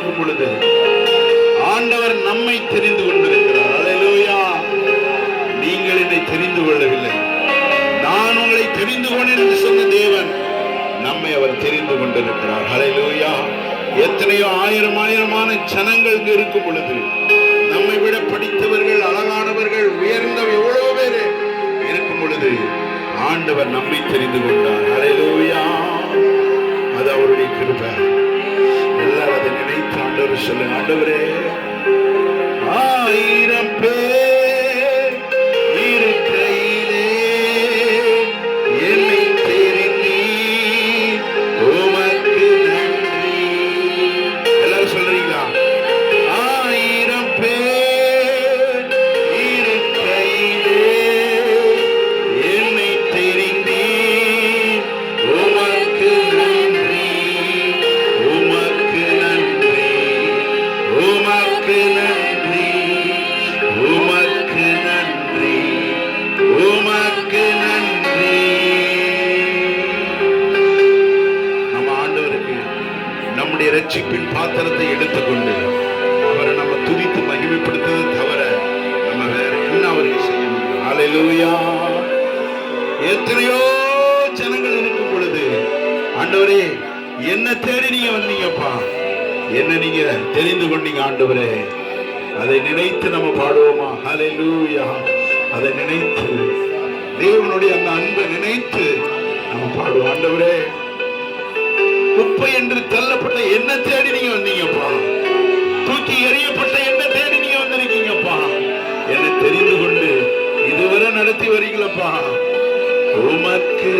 இருக்கும் பொழுது ஆண்டவர் நம்மை தெரிந்து கொண்டிருக்கிறார். அல்லேலூயா நீங்கள் என்னை தெரிந்து கொள்ளவில்லை. நான் உங்களை தெரிந்து கொண்டேன் என்று சொன்ன தேவன் நம்மை அவர் தெரிந்து கொண்டிருக்கிறார். ஹalleluya எத்தனையோ ஆயிரம் ஆயிரமான ஜனங்கள் இருக்கும் பொழுது நம்மை விட படித்தவர்கள் அழகானவர்கள் உயர்ந்த எவ்வளவு பேர் இருக்கும் பொழுது ஆண்டவர் நம்மை தெரிந்து கொண்டார். ஹalleluya அது அவருடைய கிருபை. நினைத்து ரட்சிப்பின் பாத்திரத்தை எடுத்துக்கொண்டு அவரை நம்ம துதித்து மகிமைப்படுத்துறது தவிர நம்ம வேற என்ன அவருக்கு செய்ய முடியும் ஹalleluya எத்தனையோ ஜனங்கள் இருக்கும் பொழுது ஆண்டவரே என்ன தேடி நீங்க வந்தீங்கப்பா என்ன நீங்க தெரிந்து கொண்டீங்க ஆண்டவரே. அதை நினைத்து நம்ம பாடுவோமா? ஹalleluya அதை நினைத்து. தேவனுடைய அந்த அன்பை நினைத்து நம்ம பாடுவோம். ஆண்டவரே குப்பை என்று தள்ளப்பட்ட என்ன தேடி நீங்க வந்தீங்கப்பா. தூக்கி எறியப்பட்ட என்ன தேடி நீங்க வந்திருக்கீங்கப்பா. என்ன தெரிந்து கொண்டு இதுவரை நடத்தி வரீங்களப்பா. உமக்கு